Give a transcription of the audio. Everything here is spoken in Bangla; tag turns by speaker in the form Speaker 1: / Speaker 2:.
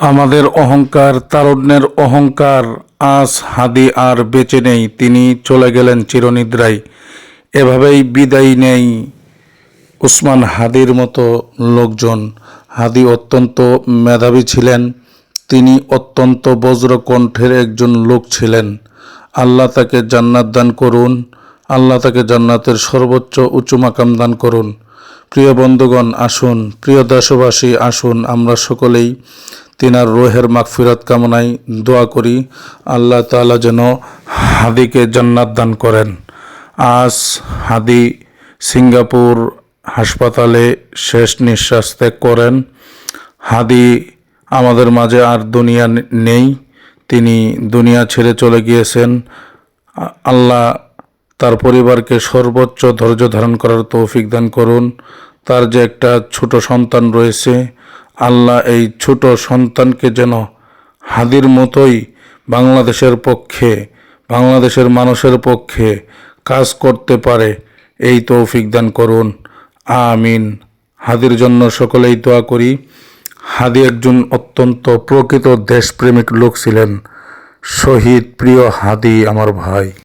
Speaker 1: আমাদের অহংকার, তারুণ্যের অহংকার আজ হাদি আর বেঁচে নেই, তিনি চলে গেলেন চিরনিদ্রায়। এভাবেই বিদায় নেই উসমান হাদির মতো লোকজন। হাদি অত্যন্ত মেধাবী ছিলেন, তিনি অত্যন্ত বজ্রকণ্ঠের একজন লোক ছিলেন। আল্লাহ তাকে জান্নাত দান করুন, আল্লাহ তাকে জান্নাতের সর্বোচ্চ উঁচু মাকাম দান করুন। প্রিয় বন্ধুগণ, আসুন, প্রিয় দেশবাসী, আসুন, আমরা সকলেই তিনার রোহের মাগফিরাত কামনায় দোয়া করি। আল্লাহ তাআলা যেন হাদিকে জান্নাত দান করেন। আজ হাদি সিঙ্গাপুর হাসপাতালে শেষ নিঃশ্বাস ত্যাগ করেন। হাদি আমাদের মাঝে আর দুনিয়া নেই, তিনি দুনিয়া ছেড়ে চলে গিয়েছেন। আল্লাহ তার পরিবারকে সর্বোচ্চ ধৈর্য ধারণ করার তৌফিক দান করুন। তার যে একটা ছোট সন্তান রয়েছে, আল্লাহ এই ছোট সন্তানকে যেন হাদির মতোই বাংলাদেশের পক্ষে, বাংলাদেশের মানুষের পক্ষে কাজ করতে পারে, এই তৌফিক দান করুন। আমিন। হাদির জন্য সকলেই দোয়া করি। হাদি একজন অত্যন্ত প্রকৃত দেশপ্রেমিক লোক ছিলেন। শহীদ প্রিয় হাদি আমার ভাই।